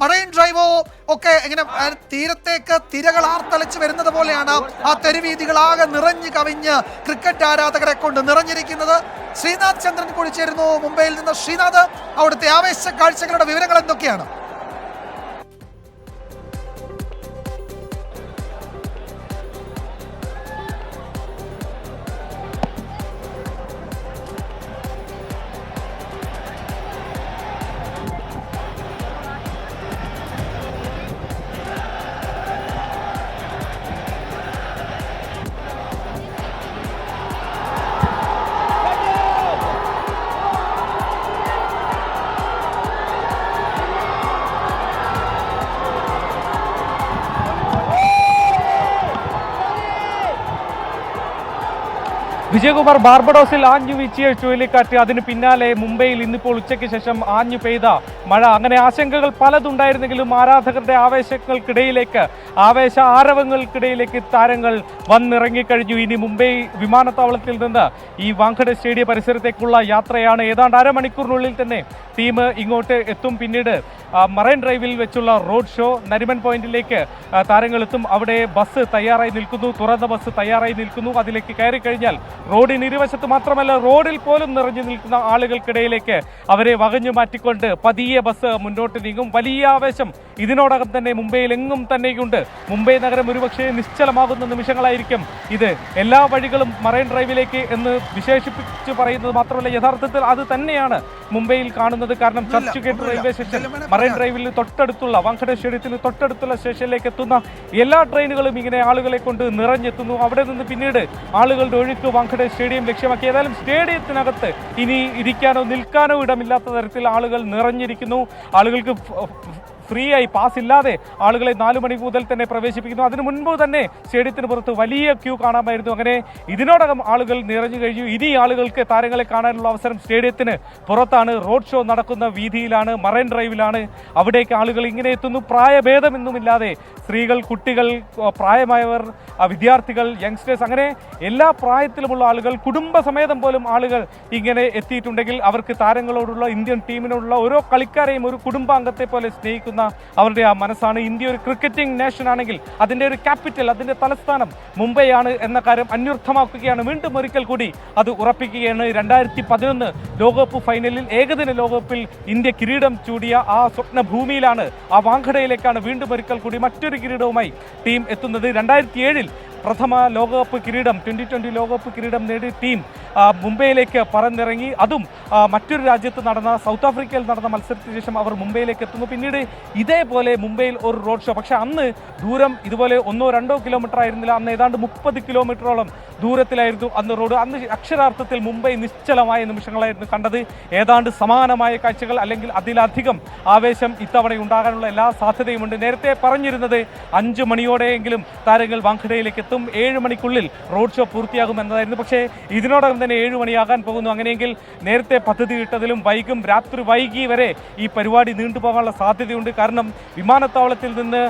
Marine ഡ്രൈവോ ഒക്കെ ഇങ്ങനെ തീരത്തേക്ക് തിരകൾ ആർത്തലച്ച് വരുന്നത് പോലെയാണ് ആ തെരുവീതികളാകെ നിറഞ്ഞു കവിഞ്ഞ് ക്രിക്കറ്റ് ആരാധകരെ കൊണ്ട് നിറഞ്ഞിരിക്കുന്നത്. ശ്രീനാഥ് ചന്ദ്രൻ കൂടി ചേരുന്നു മുംബൈയിൽ നിന്ന്. ശ്രീനാഥ് അവിടുത്തെ ആവേശ കാഴ്ചകളുടെ വിവരങ്ങൾ എന്തൊക്കെയാണ്? വിജയകുമാർ ബാർബഡോസിൽ ആഞ്ഞു വീച്ചിയ ചുഴലിക്കാറ്റ്. അതിന് പിന്നാലെ മുംബൈയിൽ ഇന്നിപ്പോൾ ഉച്ചയ്ക്ക് ശേഷം ആഞ്ഞു പെയ്ത മഴ. അങ്ങനെ ആശങ്കകൾ പലതുണ്ടായിരുന്നെങ്കിലും ആരാധകരുടെ ആവേശങ്ങൾക്കിടയിലേക്ക് ആവേശ ആരവങ്ങൾക്കിടയിലേക്ക് താരങ്ങൾ വന്നിറങ്ങിക്കഴിഞ്ഞു. ഇനി മുംബൈ വിമാനത്താവളത്തിൽ നിന്ന് ഈ വാങ്കഡ സ്റ്റേഡിയ പരിസരത്തേക്കുള്ള യാത്രയാണ്. ഏതാണ്ട് അരമണിക്കൂറിനുള്ളിൽ തന്നെ ടീം ഇങ്ങോട്ട് എത്തും. പിന്നീട് മറൈൻ ഡ്രൈവിൽ വെച്ചുള്ള റോഡ് ഷോ നരിമൻ പോയിന്റിലേക്ക് താരങ്ങൾ എത്തും. അവിടെ ബസ് തയ്യാറായി നിൽക്കുന്നു. തുറന്ന ബസ് തയ്യാറായി നിൽക്കുന്നു. അതിലേക്ക് കയറി കഴിഞ്ഞാൽ റോഡിന് ഇരുവശത്ത് മാത്രമല്ല റോഡിൽ പോലും നിറഞ്ഞു നിൽക്കുന്ന ആളുകൾക്കിടയിലേക്ക് അവരെ വകഞ്ഞു മാറ്റിക്കൊണ്ട് പതിയെ ബസ് മുന്നോട്ട് നീങ്ങും. വലിയ ആവേശം ഇതിനോടകം തന്നെ മുംബൈയിൽ എങ്ങും തന്നെയുണ്ട്. മുംബൈ നഗരം ഒരുപക്ഷേ നിശ്ചലമാകുന്ന നിമിഷങ്ങളായിരിക്കും ഇത്. എല്ലാ വഴികളും മറൈൻ ഡ്രൈവിലേക്ക് എന്ന് വിശേഷിപ്പിച്ച് പറയുന്നത് മാത്രമല്ല യഥാർത്ഥത്തിൽ അത് തന്നെയാണ് മുംബൈയിൽ കാണുന്നത്. കാരണം church gate railway station marine. ഡ്രൈവിൽ തൊട്ടടുത്തുള്ള വാങ്കഡേ സ്റ്റേഡിയത്തിന് തൊട്ടടുത്തുള്ള സ്റ്റേഷനിലേക്ക് എത്തുന്ന എല്ലാ ട്രെയിനുകളും ഇങ്ങനെ ആളുകളെ കൊണ്ട് നിറഞ്ഞെത്തുന്നു. അവിടെ നിന്ന് പിന്നീട് ആളുകളുടെ ഒഴുക്ക് വാങ്കഡെ സ്റ്റേഡിയം ലക്ഷ്യമാക്കി. ഏതായാലും സ്റ്റേഡിയത്തിനകത്ത് ഇനി ഇരിക്കാനോ നിൽക്കാനോ ഇടമില്ലാത്ത തരത്തിൽ ആളുകൾ നിറഞ്ഞിരിക്കുന്നു. ആളുകൾക്ക് ഫ്രീ ആയി പാസ് ഇല്ലാതെ ആളുകളെ നാലു മണി മുതൽ തന്നെ പ്രവേശിപ്പിക്കുന്നു. അതിനു മുൻപ് തന്നെ സ്റ്റേഡിയത്തിന് പുറത്ത് വലിയ ക്യൂ കാണാമായിരുന്നു. അങ്ങനെ ഇതിനോടകം ആളുകൾ നിറഞ്ഞു കഴിഞ്ഞു. ഇനി ആളുകൾക്ക് താരങ്ങളെ കാണാനുള്ള അവസരം സ്റ്റേഡിയത്തിന് പുറത്താണ്. റോഡ് ഷോ നടക്കുന്ന വീതിയിലാണ് മറൈൻ ഡ്രൈവിലാണ്. അവിടേക്ക് ആളുകൾ ഇങ്ങനെ എത്തുന്നു. പ്രായഭേദമെന്നുമില്ലാതെ സ്ത്രീകൾ കുട്ടികൾ പ്രായമായവർ വിദ്യാർത്ഥികൾ യങ്സ്റ്റേഴ്സ് അങ്ങനെ എല്ലാ പ്രായത്തിലുമുള്ള ആളുകൾ കുടുംബസമേതം പോലും ആളുകൾ ഇങ്ങനെ എത്തിയിട്ടുണ്ടെങ്കിൽ അവർക്ക് താരങ്ങളോടുള്ള ഇന്ത്യൻ ടീമിനോടുള്ള ഓരോ കളിക്കാരെയും ഒരു കുടുംബാംഗത്തെ പോലെ സ്നേഹിക്കുന്ന അവരുടെ ആ മനസ്സാണ്. ഇന്ത്യ ഒരു ക്രിക്കറ്റിംഗ് നേഷൻ ആണെങ്കിൽ അതിന്റെ ഒരു ക്യാപിറ്റൽ അതിന്റെ തലസ്ഥാനം മുംബൈ ആണ് എന്ന കാര്യം അന്വർത്ഥമാക്കുകയാണ്. വീണ്ടും ഒരിക്കൽ കൂടി അത് ഉറപ്പിക്കുകയാണ്. രണ്ടായിരത്തി പതിനൊന്ന് ലോകകപ്പ് ഫൈനലിൽ ഏകദിന ലോകകപ്പിൽ ഇന്ത്യ കിരീടം ചൂടിയ ആ സ്വപ്ന ഭൂമിയിലാണ് ആ വാങ്കടയിലേക്കാണ് വീണ്ടും ഒരിക്കൽ കൂടി മറ്റൊരു കിരീടവുമായി ടീം എത്തുന്നത്. രണ്ടായിരത്തി ഏഴിൽ പ്രഥമ ലോകകപ്പ് കിരീടം ട്വന്റി ട്വന്റി ലോകകപ്പ് കിരീടം നേടി ടീം മുംബൈയിലേക്ക് പറന്നിറങ്ങി. അതും മറ്റൊരു രാജ്യത്ത് നടന്ന സൗത്ത് ആഫ്രിക്കയിൽ നടന്ന മത്സരത്തിന് ശേഷം അവർ മുംബൈയിലേക്ക് എത്തുന്നു. പിന്നീട് ഇതേപോലെ മുംബൈയിൽ ഒരു റോഡ് ഷോ പക്ഷേ അന്ന് ദൂരം ഇതുപോലെ ഒന്നോ രണ്ടോ കിലോമീറ്റർ ആയിരുന്നില്ല. അന്ന് ഏതാണ്ട് മുപ്പത് കിലോമീറ്ററോളം ദൂരത്തിലായിരുന്നു അന്ന് റോഡ് അന്ന് അക്ഷരാർത്ഥത്തിൽ മുംബൈ നിശ്ചലമായ നിമിഷങ്ങളായിരുന്നു കണ്ടത്. ഏതാണ്ട് സമാനമായ കാഴ്ചകൾ അല്ലെങ്കിൽ അതിലധികം ആവേശം ഇത്തവണ ഉണ്ടാകാനുള്ള എല്ലാ സാധ്യതയുമുണ്ട്. നേരത്തെ പറഞ്ഞിരുന്നത് അഞ്ച് മണിയോടെയെങ്കിലും താരങ്ങൾ വാങ്കഡയിലേക്ക് എത്തും ഏഴ് മണിക്കുള്ളിൽ റോഡ് ഷോ പൂർത്തിയാകും എന്നതായിരുന്നു പക്ഷേ ഇതിനോടകം തന്നെ ഏഴ് മണിയാകാൻ പോകുന്നു. അങ്ങനെയെങ്കിൽ നേരത്തെ പദ്ധതി ഇട്ടതിലും വൈകും രാത്രി വൈകി വരെ ഈ പരിപാടി നീണ്ടുപോകാനുള്ള സാധ്യതയുണ്ട്. കാരണം വിമാനത്താവളത്തിൽ നിന്ന്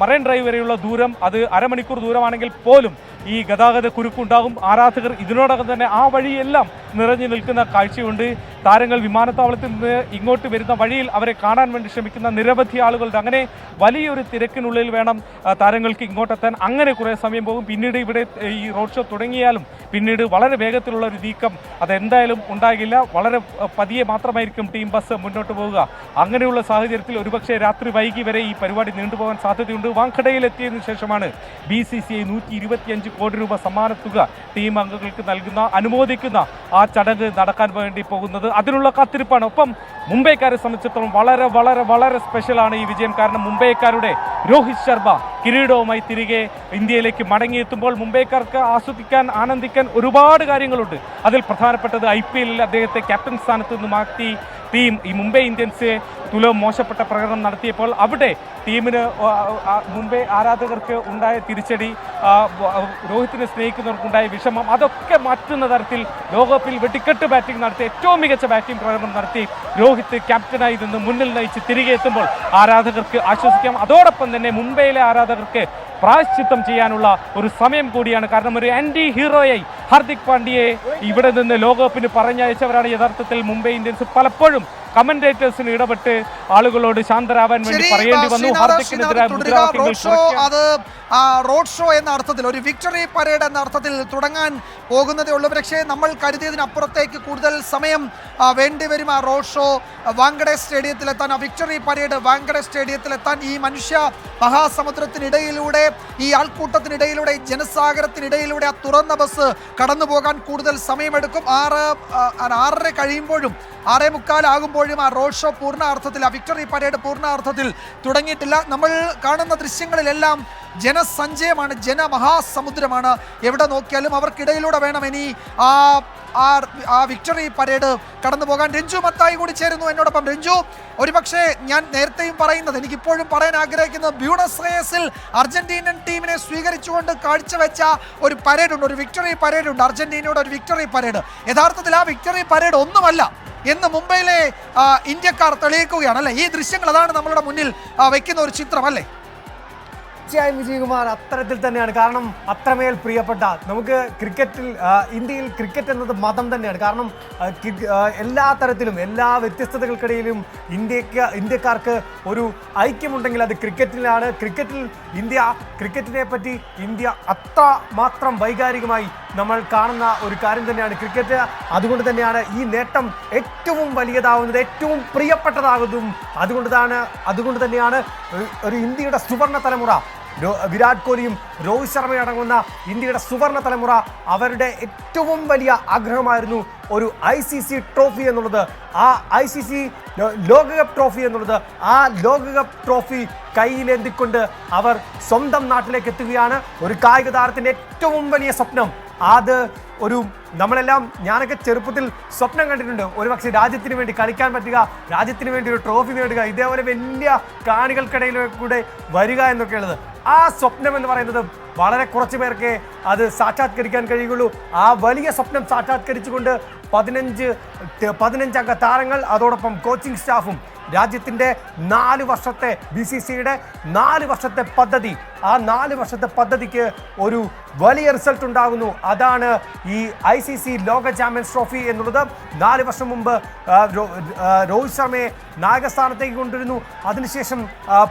മറൈൻ ഡ്രൈവ് വരെയുള്ള ദൂരം അത് അരമണിക്കൂർ ദൂരമാണെങ്കിൽ പോലും ഈ ഗതാഗത കുരുക്കുണ്ടാകും. ആരാധകർ ഇതിനോടകം തന്നെ ആ വഴിയെല്ലാം നിറഞ്ഞു നിൽക്കുന്ന കാഴ്ചയുണ്ട്. താരങ്ങൾ വിമാനത്താവളത്തിൽ നിന്ന് ഇങ്ങോട്ട് വരുന്ന വഴിയിൽ അവരെ കാണാൻ വേണ്ടി ശ്രമിക്കുന്ന നിരവധി ആളുകളുടെ അങ്ങനെ വലിയൊരു തിരക്കിനുള്ളിൽ വേണം താരങ്ങൾക്ക് ഇങ്ങോട്ടെത്താൻ. അങ്ങനെ കുറേ സമയം പോകും. പിന്നീട് ഇവിടെ ഈ റോഡ് ഷോ തുടങ്ങിയാലും പിന്നീട് വളരെ വേഗത്തിലുള്ള ഒരു നീക്കം അതെന്തായാലും ഉണ്ടാകില്ല. വളരെ പതിയെ മാത്രമായിരിക്കും ടീം ബസ് മുന്നോട്ട് പോവുക. അങ്ങനെയുള്ള സാഹചര്യത്തിൽ ഒരുപക്ഷെ രാത്രി വൈകി വരെ ഈ പരിപാടി നീണ്ടുപോകാൻ സാധ്യതയുണ്ട്. വാങ്കടയിൽ എത്തിയതിനു ശേഷമാണ് ബി സി സി ഐ നൂറ്റി ഇരുപത്തിയഞ്ച് കോടി രൂപ സമ്മാനത്തുക ടീം അംഗങ്ങൾക്ക് നൽകുന്ന അനുമോദിക്കുന്ന ആ ചടങ്ങ് നടക്കാൻ വേണ്ടി പോകുന്നത്. അതിനുള്ള കാത്തിരിപ്പാണ്. ഒപ്പം മുംബൈക്കാരെ സംബന്ധിച്ചിടത്തോളം വളരെ വളരെ വളരെ സ്പെഷ്യലാണ് ഈ വിജയം. കാരണം മുംബൈക്കാരുടെ രോഹിത് ശർമ്മ കിരീടവുമായി തിരികെ ഇന്ത്യയിലേക്ക് മടങ്ങിയെത്തുമ്പോൾ മുംബൈക്കാർക്ക് ആസ്വദിക്കാൻ ആനന്ദിക്കാൻ ഒരുപാട് കാര്യങ്ങളുണ്ട്. അതിൽ പ്രധാനപ്പെട്ടത് ഐ പി എല്ലിൽ അദ്ദേഹത്തെ ക്യാപ്റ്റൻ സ്ഥാനത്ത് നിന്ന് മാറ്റി ടീം ഈ മുംബൈ ഇന്ത്യൻസ് തുലവും മോശപ്പെട്ട പ്രകടനം നടത്തിയപ്പോൾ അവിടെ ടീമിന് മുംബൈ ആരാധകർക്ക് ഉണ്ടായ തിരിച്ചടി രോഹിത്തിനെ സ്നേഹിക്കുന്നവർക്കുണ്ടായ വിഷമം അതൊക്കെ മാറ്റുന്ന തരത്തിൽ ലോകകപ്പിൽ വെട്ടിക്കെട്ട് ബാറ്റിംഗ് നടത്തി ഏറ്റവും മികച്ച ബാറ്റിംഗ് പ്രകടനം നടത്തി രോഹിത് ക്യാപ്റ്റനായി നിന്ന് മുന്നിൽ നയിച്ച് തിരികെ എത്തുമ്പോൾ ആരാധകർക്ക് ആശ്വസിക്കാം. അതോടൊപ്പം തന്നെ മുംബൈയിലെ ആരാധകർക്ക് പ്രായശ്ചിത്തം ചെയ്യാനുള്ള ഒരു സമയം കൂടിയാണ്. കാരണം ഒരു ആന്റി ഹീറോയായി ഹാർദിക് പാണ്ഡ്യയെ ഇവിടെ നിന്ന് ലോകകപ്പിന് പറഞ്ഞയച്ചവരാണ് യഥാർത്ഥത്തിൽ മുംബൈ ഇന്ത്യൻസ് പലപ്പോഴും കമന്റേറ്റേഴ്സിന് ഇടപെട്ട് ആളുകളോട് ശാന്തരാവാൻ വേണ്ടി പറയേണ്ടി വന്നു. മുദ്രാവാക്യങ്ങൾ അത് റോഡ് ഷോ എന്ന അർത്ഥത്തിൽ ഒരു വിക്ടറി പരേഡ് എന്ന അർത്ഥത്തിൽ തുടങ്ങാൻ പോകുന്നതേ ഉള്ളൂ. പക്ഷേ നമ്മൾ കരുതിയതിനപ്പുറത്തേക്ക് കൂടുതൽ സമയം വേണ്ടിവരും ആ റോഡ് ഷോ. വാങ്കഡെ സ്റ്റേഡിയത്തിലെത്താൻ ആ വിക്ടറി പരേഡ് വാങ്കഡെ സ്റ്റേഡിയത്തിലെത്താൻ ഈ മനുഷ്യ മഹാസമുദ്രത്തിനിടയിലൂടെ ഈ ആൾക്കൂട്ടത്തിനിടയിലൂടെ ജനസാഗരത്തിനിടയിലൂടെ ആ തുറന്ന ബസ് കടന്നു പോകാൻ കൂടുതൽ സമയമെടുക്കും. ആറ് ആറര കഴിയുമ്പോഴും ആറേ മുക്കാലാകുമ്പോഴും ആ റോഡ് ഷോ പൂർണാർത്ഥത്തിൽ ആ വിക്ടറി പരേഡ് പൂർണാർത്ഥത്തിൽ തുടങ്ങിയിട്ടില്ല. നമ്മൾ കാണുന്ന ദൃശ്യങ്ങളിലെല്ലാം ജനസഞ്ചയമാണ് ജനമഹാസമുദ്രമാണ്. എവിടെ നോക്കിയാലും അവർക്കിടയിലൂടെ വേണം ഇനി ആ ആ ആ വിക്ടറി പരേഡ് കടന്നു പോകാൻ. രഞ്ജു മത്തായി കൂടി ചേരുന്നു എന്നോടൊപ്പം. രഞ്ജു ഒരുപക്ഷെ ഞാൻ നേരത്തെയും പറയുന്നത് എനിക്കിപ്പോഴും പറയാൻ ആഗ്രഹിക്കുന്നത് ബ്യൂണസ് റേസിൽ അർജന്റീനൻ ടീമിനെ സ്വീകരിച്ചുകൊണ്ട് കാഴ്ചവെച്ച ഒരു പരേഡ് ഉണ്ട് ഒരു വിക്ടറി പരേഡ് ഉണ്ട്. അർജന്റീനയുടെ ഒരു വിക്ടറി പരേഡ് യഥാർത്ഥത്തിൽ ആ വിക്ടറി പരേഡ് ഒന്നുമല്ല. എന്ന് മുംബൈയിലെ ഇന്ത്യക്കാർ തെളിയിക്കുകയാണ് അല്ലേ? ഈ ദൃശ്യങ്ങൾ അതാണ് നമ്മളുടെ മുന്നിൽ വയ്ക്കുന്ന ഒരു ചിത്രം അല്ലേ? തീർച്ചയായും വിജയകുമാർ അത്തരത്തിൽ തന്നെയാണ്. കാരണം അത്രമേൽ പ്രിയപ്പെട്ട നമുക്ക് ക്രിക്കറ്റിൽ ഇന്ത്യയിൽ ക്രിക്കറ്റ് എന്നത് മതം തന്നെയാണ്. കാരണം എല്ലാ തരത്തിലും എല്ലാ വ്യത്യസ്തതകൾക്കിടയിലും ഇന്ത്യയ്ക്ക് ഇന്ത്യക്കാർക്ക് ഒരു ഐക്യമുണ്ടെങ്കിൽ അത് ക്രിക്കറ്റിലാണ്. ക്രിക്കറ്റിൽ ഇന്ത്യ ക്രിക്കറ്റിനെ പറ്റി ഇന്ത്യ അത്ര മാത്രം വൈകാരികമായി നമ്മൾ കാണുന്ന ഒരു കാര്യം തന്നെയാണ് ക്രിക്കറ്റ്. അതുകൊണ്ട് തന്നെയാണ് ഈ നേട്ടം ഏറ്റവും വലിയതാവുന്നത് ഏറ്റവും പ്രിയപ്പെട്ടതാകുന്നതും. അതുകൊണ്ടാണ് അതുകൊണ്ട് തന്നെയാണ് ഒരു- ഇന്ത്യയുടെ സുവർണ തലമുറ വിരാട് കോഹ്ലിയും രോഹിത് ശർമ്മയും അടങ്ങുന്ന ഇന്ത്യയുടെ സുവർണ തലമുറ അവരുടെ ഏറ്റവും വലിയ ആഗ്രഹമായിരുന്നു ഒരു ഐ സി സി ട്രോഫി എന്നുള്ളത്. ആ ഐ സി സി ലോകകപ്പ് ട്രോഫി എന്നുള്ളത്. ആ ലോകകപ്പ് ട്രോഫി കയ്യിലേന്തിക്കൊണ്ട് അവർ സ്വന്തം നാട്ടിലേക്ക് എത്തുകയാണ്. ഒരു കായിക താരത്തിന്റെ ഏറ്റവും വലിയ സ്വപ്നം അത് ഒരു നമ്മളെല്ലാം ഞാനൊക്കെ ചെറുപ്പത്തിൽ സ്വപ്നം കണ്ടിട്ടുണ്ട്. ഒരു പക്ഷേ രാജ്യത്തിന് വേണ്ടി കളിക്കാൻ പറ്റുക രാജ്യത്തിന് വേണ്ടി ഒരു ട്രോഫി നേടുക ഇതേപോലെ വലിയ കാണികൾക്കിടയിൽ കൂടെ വരിക എന്നൊക്കെയുള്ളത്. ആ സ്വപ്നം എന്ന് പറയുന്നത് വളരെ കുറച്ച് പേർക്ക് അത് സാക്ഷാത്കരിക്കാൻ കഴിയുള്ളൂ ആ വലിയ സ്വപ്നം സാക്ഷാത്കരിച്ചുകൊണ്ട് പതിനഞ്ച് പതിനഞ്ചംഗ താരങ്ങൾ അതോടൊപ്പം കോച്ചിങ് സ്റ്റാഫും രാജ്യത്തിന്റെ നാല് വർഷത്തെ ബി സി സിയുടെ നാല് വർഷത്തെ പദ്ധതി. ആ നാല് വർഷത്തെ പദ്ധതിക്ക് ഒരു വലിയ റിസൾട്ട് ഉണ്ടാകുന്നു. അതാണ് ഈ ഐ സി സി ലോക ചാമ്പ്യൻസ് ട്രോഫി എന്നുള്ളത്. നാല് വർഷം മുമ്പ് രോഹിത് ശർമ്മയെ നായകസ്ഥാനത്തേക്ക് കൊണ്ടുവരുന്നു. അതിനുശേഷം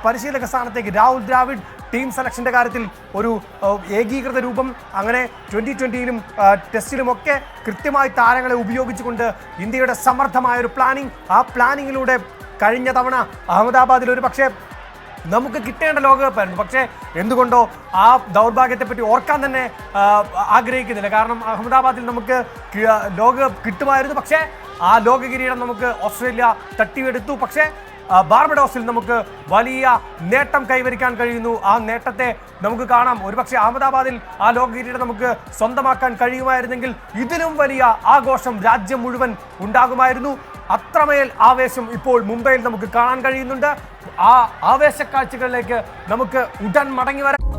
പരിശീലക സ്ഥാനത്തേക്ക് രാഹുൽ ദ്രാവിഡ് ടീം സെലക്ഷന്റെ കാര്യത്തിൽ ഒരു ഏകീകൃത രൂപം അങ്ങനെ ട്വന്റി ട്വന്റിയിലും ടെസ്റ്റിലുമൊക്കെ കൃത്യമായി താരങ്ങളെ ഉപയോഗിച്ചുകൊണ്ട് ഇന്ത്യയുടെ സമർത്ഥമായ ഒരു പ്ലാനിംഗ് ആ പ്ലാനിങ്ങിലൂടെ കഴിഞ്ഞ തവണ അഹമ്മദാബാദിൽ ഒരു പക്ഷേ നമുക്ക് കിട്ടേണ്ട ലോകകപ്പായിരുന്നു പക്ഷേ എന്തുകൊണ്ടോ ആ ദൗർഭാഗ്യത്തെ പറ്റി ഓർക്കാൻ തന്നെ ആഗ്രഹിക്കുന്നില്ല. കാരണം അഹമ്മദാബാദിൽ നമുക്ക് ലോകകപ്പ് കിട്ടുമായിരുന്നു. പക്ഷേ ആ ലോക കിരീടം നമുക്ക് ഓസ്ട്രേലിയ തട്ടിയെടുത്തു. പക്ഷേ ബാർബഡോസിൽ നമുക്ക് വലിയ നേട്ടം കൈവരിക്കാൻ കഴിയുന്നു. ആ നേട്ടത്തെ നമുക്ക് കാണാം. ഒരുപക്ഷെ അഹമ്മദാബാദിൽ ആ ലോക കിരീടം നമുക്ക് സ്വന്തമാക്കാൻ കഴിയുമായിരുന്നെങ്കിൽ ഇതിലും വലിയ ആഘോഷം രാജ്യം മുഴുവൻ ഉണ്ടാകുമായിരുന്നു. അത്രമേൽ ആവേശം ഇപ്പോൾ മുംബൈയിൽ നമുക്ക് കാണാൻ കഴിയുന്നുണ്ട്. ആ ആവേശ കാഴ്ചകളിലേക്ക് നമുക്ക് ഉടൻ മടങ്ങി വരാം.